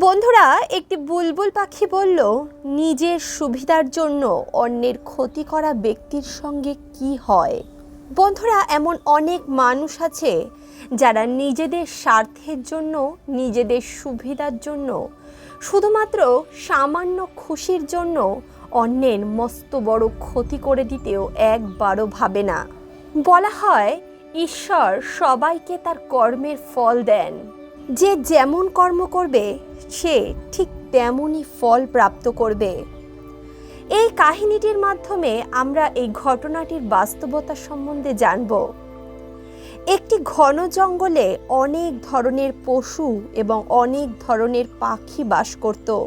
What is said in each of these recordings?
বন্ধুরা, একটি বুলবুল পাখি বলল, নিজের সুবিধার জন্য অন্যের ক্ষতি করা ব্যক্তির সঙ্গে কি হয়? বন্ধুরা, এমন অনেক মানুষ আছে যারা নিজেদের স্বার্থের জন্য, নিজেদের সুবিধার জন্য, শুধুমাত্র সামান্য খুশির জন্য অন্যের মস্ত বড় ক্ষতি করে দিতেও একবারও ভাবে না। বলা হয়, ঈশ্বর সবাইকে তার কর্মের ফল দেন। যে যেমন কর্ম করবে, সে ঠিক তেমনই ফল প্রাপ্ত করবে। এই কাহিনীটির মাধ্যমে আমরা এই ঘটনাটির বাস্তবতা সম্বন্ধে জানব। একটি ঘন জঙ্গলে অনেক ধরনের পশু এবং অনেক ধরনের পাখি বাস করত।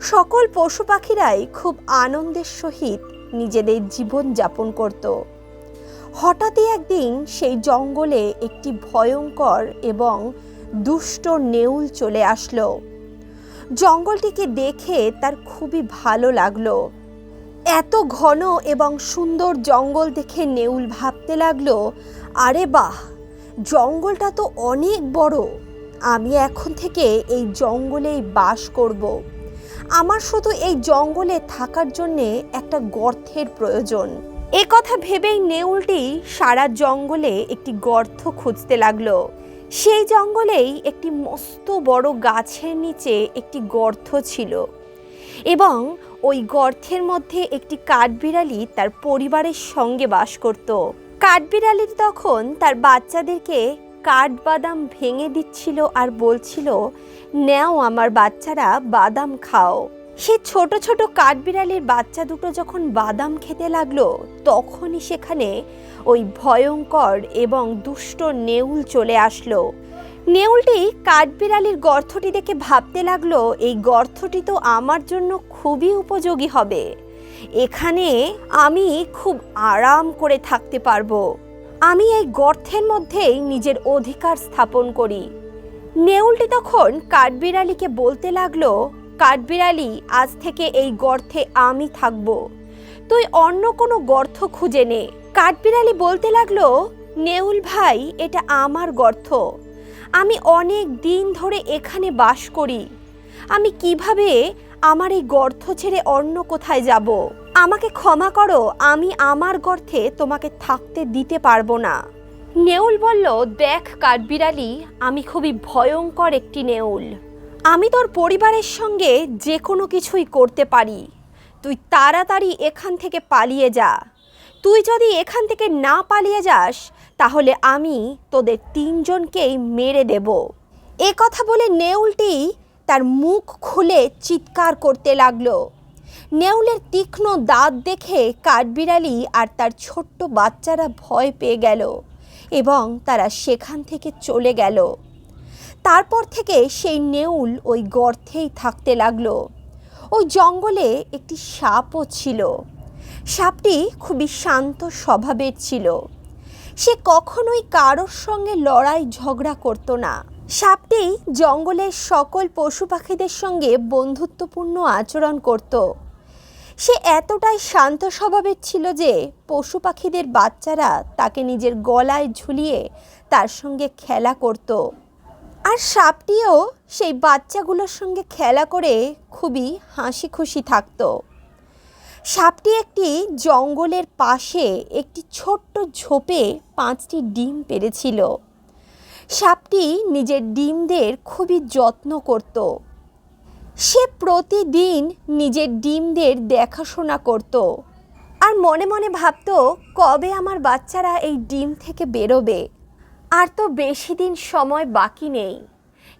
সকল পশু পাখিরাই খুব আনন্দের সহিত নিজেদের জীবন যাপন করত। হঠাৎই একদিন সেই জঙ্গলে একটি ভয়ঙ্কর এবং দুষ্ট নেউল চলে আসলো। জঙ্গলটিকে দেখে তার খুবই ভালো লাগল। এত ঘন এবং সুন্দর জঙ্গল দেখে নেউল ভাবতে লাগল, আরে বাহ, জঙ্গলটা তো অনেক বড়। আমি এখন থেকে এই জঙ্গলেই বাস করব। আমার শুধু এই জঙ্গলে থাকার জন্যে একটা গর্তের প্রয়োজন। এ কথা ভেবেই নেউলটি সারা জঙ্গলে একটি গর্ত খুঁজতে লাগল। সেই জঙ্গলেই একটি মস্ত বড় গাছের নিচে একটি গর্ত ছিল এবং ওই গর্তের মধ্যে একটি কাঠবিড়ালি তার পরিবারের সঙ্গে বাস করত। কাঠবিড়ালির তখন তার বাচ্চাদেরকে কাঠবাদাম ভেঙে দিচ্ছিল আর বলছিল, নেও আমার বাচ্চারা, বাদাম খাও। সে ছোট ছোট কাঠবিড়ালির বাচ্চা দুটো যখন বাদাম খেতে লাগল, তখনই সেখানে ওই ভয়ঙ্কর এবং দুষ্ট নেউল চলে আসলো। নেউলটি কাঠবিড়ালির গর্তটি দেখে ভাবতে লাগল, এই গর্তটি তো আমার জন্য খুবই উপযোগী হবে। এখানে আমি খুব আরাম করে থাকতে পারব। আমি এই গর্তের মধ্যেই নিজের অধিকার স্থাপন করি। নেউলটি তখন কাঠবিড়ালিকে বলতে লাগল, কাঠবিড়ালি, আজ থেকে এই গর্তে আমি থাকব। তুই অন্য কোনো গর্ত খুঁজে নে। কাঠবিড়ালি বলতে লাগল, নেউল ভাই, এটা আমার গর্ত। আমি অনেক দিন ধরে এখানে বাস করি। আমি কীভাবে আমার এই গর্ত ছেড়ে অন্য কোথায় যাব? আমাকে ক্ষমা করো, আমি আমার গর্তে তোমাকে থাকতে দিতে পারব না। নেউল বলল, দেখ কাঠবিড়ালি, আমি খুবই ভয়ঙ্কর একটি নেউল। আমি তোর পরিবারের সঙ্গে যে কোনো কিছুই করতে পারি। তুই তাড়াতাড়ি এখান থেকে পালিয়ে যা। তুই যদি এখান থেকে না পালিয়ে যাস, তাহলে আমি তোদের তিনজনকেই মেরে দেব। এ কথা বলে নেউলটি তার মুখ খুলে চিৎকার করতে লাগল। নেউলের তীক্ষ্ণ দাঁত দেখে কাঠবিড়ালি আর তার ছোট্ট বাচ্চারা ভয় পেয়ে গেল এবং তারা সেখান থেকে চলে গেল। তারপর থেকে সেই নেউল ওই গর্তেই থাকতে লাগল। ওই জঙ্গলে একটি সাপও ছিল। সাপটি খুবই শান্ত স্বভাবের ছিল। সে কখনোই কারোর সঙ্গে লড়াই ঝগড়া করতো না। সাপটি জঙ্গলের সকল পশু পাখিদের সঙ্গে বন্ধুত্বপূর্ণ আচরণ করত। সে এতটাই শান্ত স্বভাবের ছিল যে পশু পাখিদের বাচ্চারা তাকে নিজের গলায় ঝুলিয়ে তার সঙ্গে খেলা করতো। আর সাপটিও সেই বাচ্চাগুলোর সঙ্গে খেলা করে খুবই হাসি খুশি থাকতো। সাপটি একটি জঙ্গলের পাশে একটি ছোট্ট ঝোপে পাঁচটি ডিম পেরেছিল। সাপটি নিজের ডিমদের খুবই যত্ন করত। সে প্রতিদিন নিজের ডিমদের দেখাশোনা করত আর মনে মনে ভাবতো, কবে আমার বাচ্চারা এই ডিম থেকে বেরোবে? আর তো বেশি দিন সময় বাকি নেই।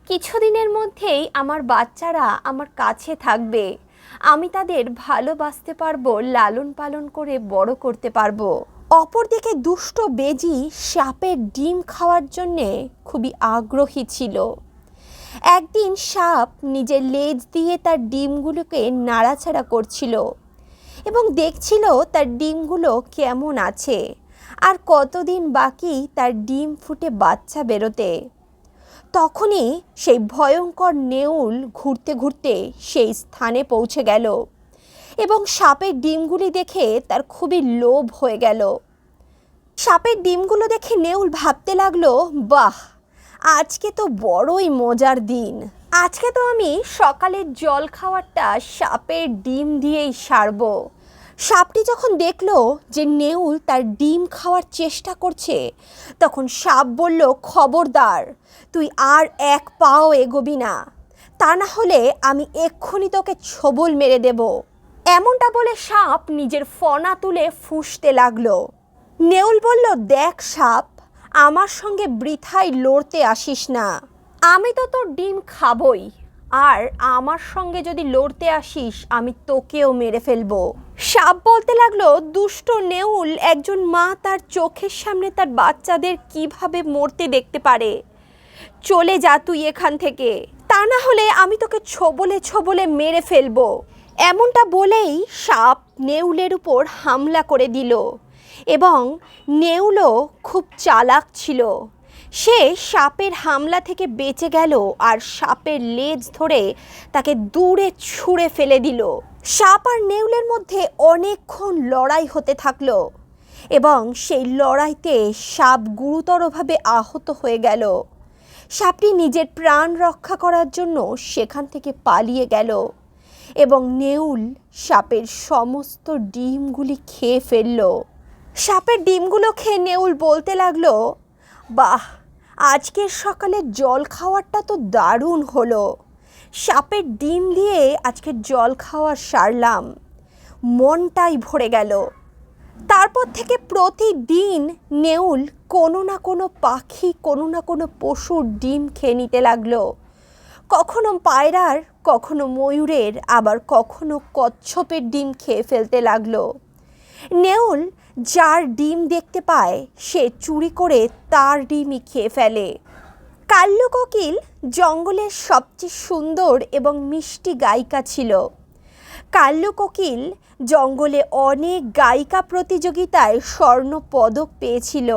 কিছুদিনের মধ্যেই আমার বাচ্চারা আমার কাছে থাকবে। আমি তাদের ভালোবাসতে পারব, লালন পালন করে বড় করতে পারব। অপরদিকে দুষ্ট বেজি সাপের ডিম খাওয়ার জন্যে খুবই আগ্রহী ছিল। একদিন সাপ নিজের লেজ দিয়ে তার ডিমগুলোকে নাড়াছাড়া করছিল এবং দেখছিল তার ডিমগুলো কেমন আছে। আর কতদিন বাকি তার ডিম ফুটে বাচ্চা বেরোতে। তখনই সেই ভয়ঙ্কর নেউল ঘুরতে ঘুরতে সেই স্থানে পৌঁছে গেল এবং সাপের ডিমগুলি দেখে তার খুবই লোভ হয়ে গেল। সাপের ডিমগুলো দেখে নেউল ভাবতে লাগল, বাহ, আজকে তো বড়ই মজার দিন। আজকে তো আমি সকালের জল খাওয়ারটা সাপের ডিম দিয়েই সারবো। সাপটি যখন দেখল যে নেউল তার ডিম খাওয়ার চেষ্টা করছে, তখন সাপ বলল, খবরদার, তুই আর এক পাও এগোবি না। তা না হলে আমি এক্ষুনি তোকে ছবল মেরে দেব। এমনটা বলে সাপ নিজের ফনা তুলে ফুঁসতে লাগল। নেউল বলল, দেখ সাপ, আমার সঙ্গে বৃথায় লড়তে আসিস না। আমি তো তোর ডিম খাবই। আর আমার সঙ্গে যদি লড়তে আসিস, আমি তোকেও মেরে ফেলব। সাপ বলতে লাগল, দুষ্ট নেউল একজন মা তার চোখের সামনে তার বাচ্চাদের কীভাবে মরতে দেখতে পারে। চলে যা তুই এখান থেকে। তা না হলে আমি তোকে ছবলে ছবলে মেরে ফেলব। এমনটা বলেই সাপ নেউলের উপর হামলা করে দিল এবং নেউলও খুব চালাক ছিল। সে সাপের হামলা থেকে বেঁচে গেল আর সাপের লেজ ধরে তাকে দূরে ছুঁড়ে ফেলে দিল। সাপ আর নেউলের মধ্যে অনেকক্ষণ লড়াই হতে থাকল এবং সেই লড়াইতে সাপ গুরুতরভাবে আহত হয়ে গেল। সাপটি নিজের প্রাণ রক্ষা করার জন্য সেখান থেকে পালিয়ে গেল এবং নেউল সাপের সমস্ত ডিমগুলি খেয়ে ফেলল। সাপের ডিমগুলো খেয়ে নেউল বলতে লাগল, বাহ আজকের সকালে জল খাওয়ারটা তো দারুণ হলো। সাপের ডিম দিয়ে আজকে জল খাওয়ার সারলাম। মনটাই ভরে গেল। তারপর থেকে প্রতিদিন নেউল কোনো না কোনো পাখি, কোনো না কোনো পশুর ডিম খেয়ে নিতে লাগল। কখনো পায়রার, কখনো ময়ূরের, আবার কখনো কচ্ছপের ডিম খেয়ে ফেলতে লাগল। নেউল যার ডিম দেখতে পায়, সে চুরি করে তার ডিমই খেয়ে ফেলে। কাল্লু কোকিল জঙ্গলের সবচেয়ে সুন্দর এবং মিষ্টি গায়িকা ছিল। কাল্লু কোকিল জঙ্গলে অনেক গায়িকা প্রতিযোগিতায় স্বর্ণ পদক পেয়েছিল।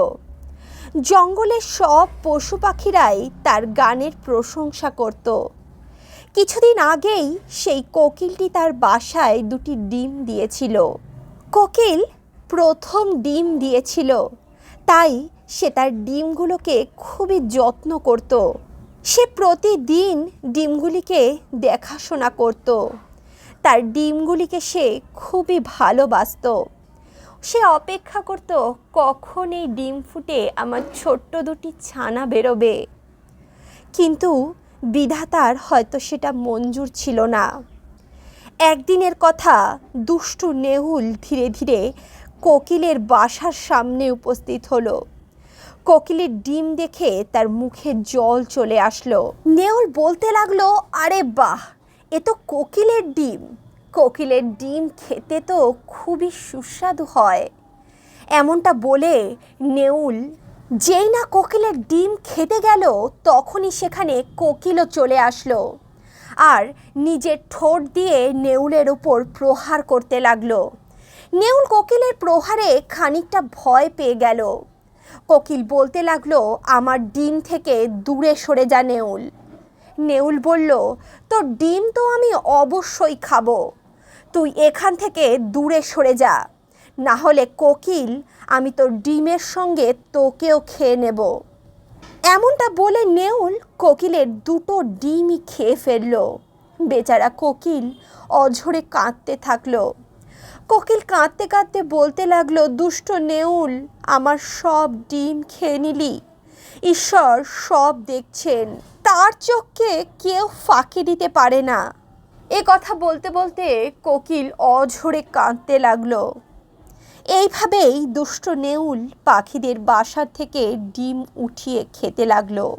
জঙ্গলের সব পশু পাখিরাই তার গানের প্রশংসা করত। কিছুদিন আগেই সেই কোকিলটি তার বাসায় দুটি ডিম দিয়েছিল। কোকিল প্রথম ডিম দিয়েছিল। তাই সে তার ডিমগুলোকে খুবই যত্ন করত। সে প্রতিদিন ডিমগুলিকে দেখাশোনা করত। তার ডিমগুলিকে সে খুবই ভালোবাসত। সে অপেক্ষা করত, কখন এই ডিম ফুটে আমার ছোট্ট দুটি ছানা বেরোবে? কিন্তু বিধাতার হয়তো সেটা মঞ্জুর ছিল না। একদিনের কথা দুষ্টু নেহুল ধীরে ধীরে কোকিলের বাসার সামনে উপস্থিত হলো। কোকিলের ডিম দেখে তার মুখে জল চলে আসলো। নেউল বলতে লাগল, আরে বাহ, এ তো কোকিলের ডিম। কোকিলের ডিম খেতে তো খুবই সুস্বাদু হয়। এমনটা বলে নেউল যেই না কোকিলের ডিম খেতে গেল, তখনই সেখানে কোকিলও চলে আসলো। আর নিজের ঠোঁট দিয়ে নেউলের ওপর প্রহার করতে লাগল। নেউল কোকিলের প্রহারে খানিকটা ভয় পেয়ে গেল। কোকিল বলতে লাগল, আমার ডিম থেকে দূরে সরে যা নেউল। নেউল বলল তো ডিম তো আমি অবশ্যই খাব। তুই এখান থেকে দূরে সরে যা। না হলে কোকিল, আমি তোর ডিমের সঙ্গে তোকেও খেয়ে নেব। এমনটা বলে নেউল কোকিলের দুটো ডিমই খেয়ে ফেলল। বেচারা কোকিল অঝরে কাঁদতে থাকল। কোকিল কাঁদতে কাঁদতে বলতে লাগল, দুষ্ট নেউল, আমার সব ডিম খেয়ে নিলি। ঈশ্বর সব দেখছেন। তার চোখকে কেউ ফাঁকি দিতে পারে না। এ কথা বলতে বলতে কোকিল অঝরে কাঁদতে লাগল। এইভাবেই দুষ্ট নেউল পাখিদের বাসার থেকে ডিম উঠিয়ে খেতে লাগল।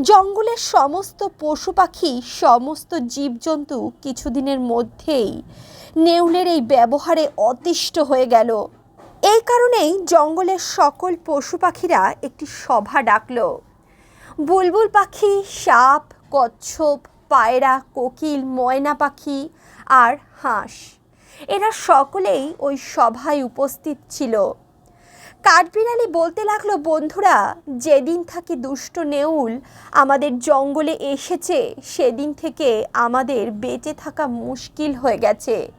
জঙ্গলের সমস্ত পশু পাখি, সমস্ত জীবজন্তু কিছুদিনের মধ্যেই নেউলের এই ব্যবহারে অতিষ্ঠ হয়ে গেল। এই কারণেই জঙ্গলের সকল পশু পাখিরা একটি সভা ডাকল। বুলবুল পাখি, সাপ, কচ্ছপ, পায়রা, কোকিল, ময়না পাখি আর হাঁস। এরা সকলেই ওই সভায় উপস্থিত ছিল। কাঠবিড়ালি বলতে লাগল, বন্ধুরা, যেদিন থেকে দুষ্ট নেউল আমাদের জঙ্গলে এসেছে, সেদিন থেকে আমাদের বেঁচে থাকা মুশকিল হয়ে গেছে।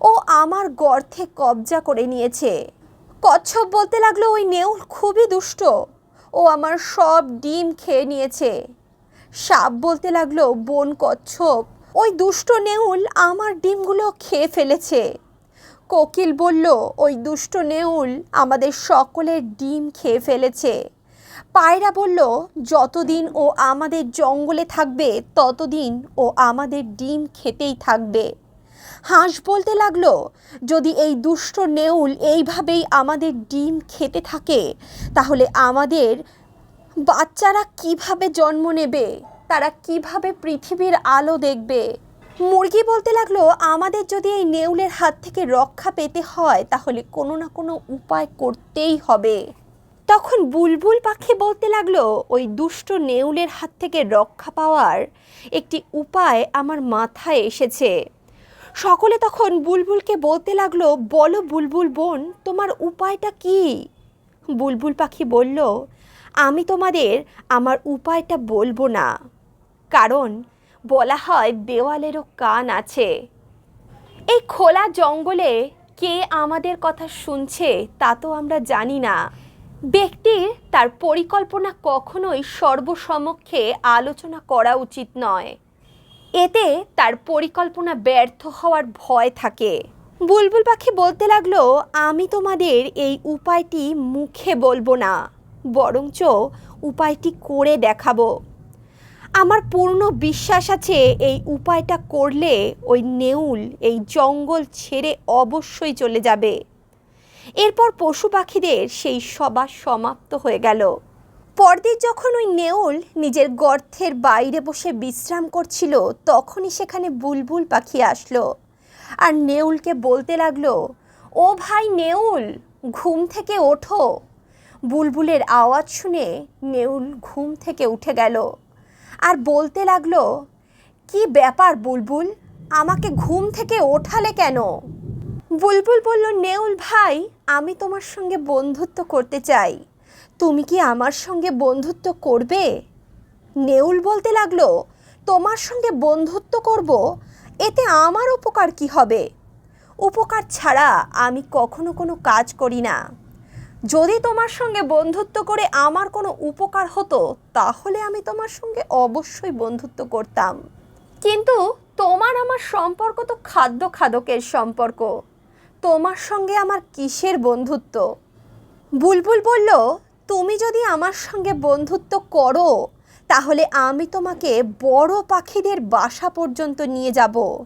ও আমার গর্থে কবজা করে নিয়েছে। কচ্ছপ বলতে লাগল, ওই নেউল খুবই দুষ্ট। ও আমার সব ডিম খেয়ে নিয়েছে। সাপ বলতে লাগল, বন কচ্ছপ ওই দুষ্ট নেউল আমার ডিমগুলো খেয়ে ফেলেছে। কোকিল বলল, ওই দুষ্ট নেউল আমাদের সকলের ডিম খেয়ে ফেলেছে। পায়রা বলল, যতদিন ও আমাদের জঙ্গলে থাকবে, ততদিন ও আমাদের ডিম খেতেই থাকবে। হাঁস বলতে লাগল, যদি এই দুষ্ট নেউল এইভাবেই আমাদের ডিম খেতে থাকে, তাহলে আমাদের বাচ্চারা কীভাবে জন্ম নেবে? তারা কীভাবে পৃথিবীর আলো দেখবে? মুরগি বলতে লাগল, আমাদের যদি এই নেউলের হাত থেকে রক্ষা পেতে হয়, তাহলে কোনো না কোনো উপায় করতেই হবে। তখন বুলবুল পাখি বলতে লাগল, ওই দুষ্ট নেউলের হাত থেকে রক্ষা পাওয়ার একটি উপায় আমার মাথায় এসেছে। সকলে তখন বুলবুলকে বলতে লাগল, বলো বুলবুল বোন, তোমার উপায়টা কি? বুলবুল পাখি বলল, আমি তোমাদের, আমার উপায়টা বলব না। কারণ বলা হয় দেওয়ালেরও কান আছে। এই খোলা জঙ্গলে কে আমাদের কথা শুনছে তা তো আমরা জানি না। ব্যক্তির তার পরিকল্পনা কখনোই সর্বসমক্ষে আলোচনা করা উচিত নয়। এতে তার পরিকল্পনা ব্যর্থ হওয়ার ভয় থাকে। বুলবুল পাখি বলতে লাগল, আমি তোমাদের এই উপায়টি মুখে বলব না, বরঞ্চ উপায়টি করে দেখাবো। আমার পূর্ণ বিশ্বাস আছে, এই উপায়টা করলে ওই নেউল, এই জঙ্গল ছেড়ে অবশ্যই চলে যাবে। এরপর পশু পাখিদের সেই সভা সমাপ্ত হয়ে গেল। পরদিন যখন ওই নেউল নিজের গর্তের বাইরে বসে বিশ্রাম করছিল, তখনই সেখানে বুলবুল পাখি আসলো আর নেউলকে বলতে লাগল, ও ভাই নেউল, ঘুম থেকে ওঠো। বুলবুলের আওয়াজ শুনে নেউল ঘুম থেকে উঠে গেল। আর বলতে লাগল, কি ব্যাপার বুলবুল? আমাকে ঘুম থেকে ওঠালে কেন? বুলবুল বলল, নেউল ভাই, আমি তোমার সঙ্গে বন্ধুত্ব করতে চাই। তুমি কি আমার সঙ্গে বন্ধুত্ব করবে? নেউল বলতে লাগল, তোমার সঙ্গে বন্ধুত্ব করব? এতে আমার উপকার কি হবে? উপকার ছাড়া আমি কখনো কোনো কাজ করি না। যদি তোমার সঙ্গে বন্ধুত্ব করে আমার কোনো উপকার হতো, তাহলে আমি তোমার সঙ্গে অবশ্যই বন্ধুত্ব করতাম। কিন্তু তোমার আমার সম্পর্ক তো খাদ্য খাদকের সম্পর্ক। তোমার সঙ্গে আমার কিসের বন্ধুত্ব? বুলবুল বলল, তুমি যদি আমার সঙ্গে বন্ধুত্ব করো, তাহলে আমি তোমাকে বড় পাখিদের বাসা পর্যন্ত নিয়ে যাব,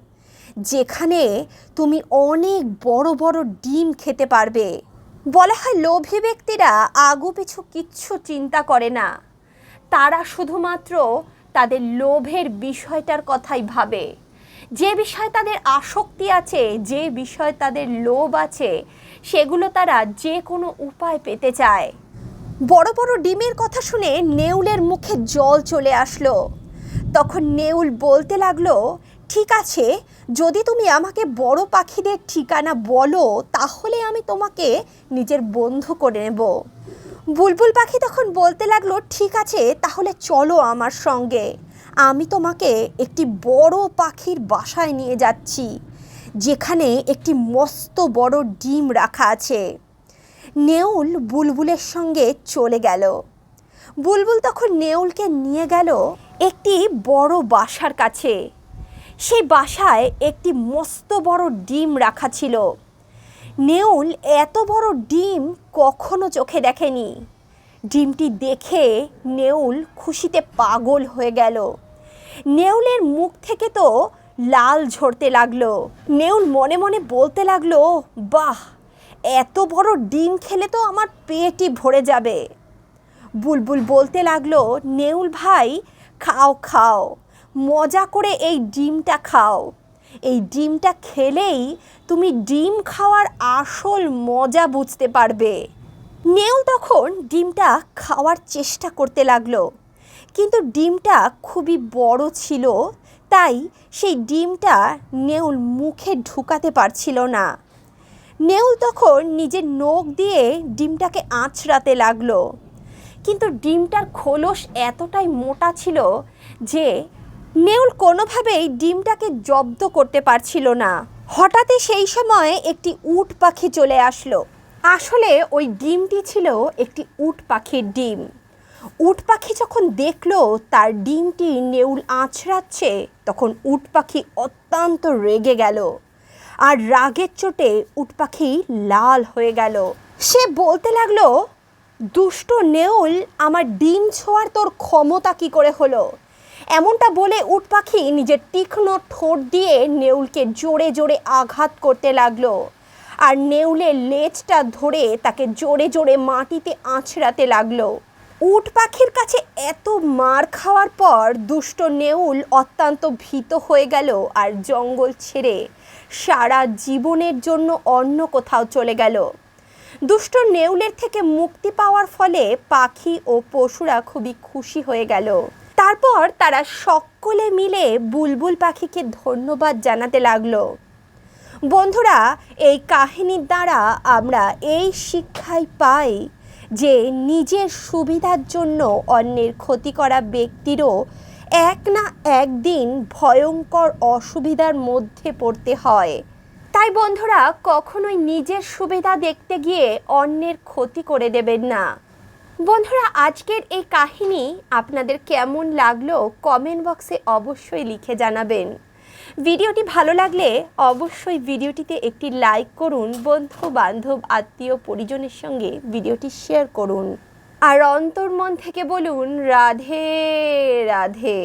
যেখানে তুমি অনেক বড় বড় ডিম খেতে পারবে। বলা হয় লোভী ব্যক্তিরা আগু পিছু কিচ্ছু চিন্তা করে না। তারা শুধুমাত্র তাদের লোভের বিষয়টার কথাই ভাবে। যে বিষয়ে তাদের আসক্তি আছে, যে বিষয়ে তাদের লোভ আছে, সেগুলো তারা যে কোনো উপায় পেতে চায়। বড় বড় ডিমের কথা শুনে নেউলের মুখে জল চলে আসলো। তখন নেউল বলতে লাগল, ঠিক আছে যদি তুমি আমাকে বড় পাখিদের ঠিকানা বলো, তাহলে আমি তোমাকে নিজের বন্ধু করে নেব। বুলবুল পাখি তখন বলতে লাগল, ঠিক আছে, তাহলে চলো আমার সঙ্গে। আমি তোমাকে একটি বড় পাখির বাসায় নিয়ে যাচ্ছি, যেখানে একটি মস্ত বড় ডিম রাখা আছে। নেউল বুলবুলের সঙ্গে চলে গেল। বুলবুল তখন নেউলকে নিয়ে গেল একটি বড় বাসার কাছে। সেই বাসায় একটি মস্ত বড় ডিম রাখা ছিল। নেউল এত বড় ডিম কখনো চোখে দেখেনি। ডিমটি দেখে নেউল খুশিতে পাগল হয়ে গেল। নেউলের মুখ থেকে তো লাল ঝরতে লাগল। নেউল মনে মনে বলতে লাগল, বাহ, এত বড় ডিম খেলে তো আমার পেটই ভরে যাবে। বুলবুল বলতে লাগল, নেউল ভাই, খাও খাও। মজা করে এই ডিমটা খাও। এই ডিমটা খেলেই তুমি ডিম খাওয়ার আসল মজা বুঝতে পারবে। নেউল তখন ডিমটা খাওয়ার চেষ্টা করতে লাগল। কিন্তু ডিমটা খুবই বড় ছিল, তাই সেই ডিমটা নেউল মুখে ঢুকাতে পারছিল না। নেউল তখন নিজের নখ দিয়ে ডিমটাকে আঁচড়াতে লাগল। কিন্তু ডিমটার খোলস এতটাই মোটা ছিল যে নেউল কোনোভাবেই ডিমটাকে জব্দ করতে পারছিল না। হঠাৎই সেই সময় একটি উট পাখি চলে আসলো। আসলে ওই ডিমটি ছিল একটি উট পাখির ডিম। উট পাখি যখন দেখল তার ডিমটি নেউল আঁচড়াচ্ছে, তখন উট পাখি অত্যন্ত রেগে গেল আর রাগের চোটে উট পাখি লাল হয়ে গেল। সে বলতে লাগল, দুষ্ট নেউল, আমার ডিম ছোঁয়ার তোর ক্ষমতা কি করে হলো? এমনটা বলে উট পাখি নিজের তীক্ষ্ণ ঠোঁট দিয়ে নেউলকে জোরে জোরে আঘাত করতে লাগল। আর নেউলের লেজটা ধরে তাকে জোরে জোরে মাটিতে আঁচড়াতে লাগল। উট পাখির কাছে এত মার খাওয়ার পর দুষ্ট নেউল অত্যন্ত ভীত হয়ে গেল আর জঙ্গল ছেড়ে সারা জীবনের জন্য অন্য কোথাও চলে গেল। দুষ্ট নেউলের থেকে মুক্তি পাওয়ার ফলে পাখি ও পশুরা খুবই খুশি হয়ে গেল। তারপর তারা সকলে মিলে বুলবুল পাখিকে ধন্যবাদ জানাতে লাগল। বন্ধুরা, এই কাহিনীর দ্বারা আমরা এই শিক্ষাই পাই যে নিজের সুবিধার জন্য অন্যের ক্ষতি করা ব্যক্তিরও এক না একদিন ভয়ঙ্কর অসুবিধার মধ্যে পড়তে হয়। তাই বন্ধুরা, কখনোই নিজের সুবিধা দেখতে গিয়ে অন্যের ক্ষতি করে দেবেন না। বন্ধুরা, আজকের এই কাহিনী আপনাদের কেমন লাগল কমেন্ট বক্সে অবশ্যই লিখে জানাবেন। ভিডিওটি ভালো লাগলে অবশ্যই ভিডিওটিতে একটি লাইক করুন বন্ধু বান্ধব আত্মীয় পরিজনের সঙ্গে ভিডিওটি শেয়ার করুন। আর অন্তর্মন থেকে বলুন, রাধে রাধে।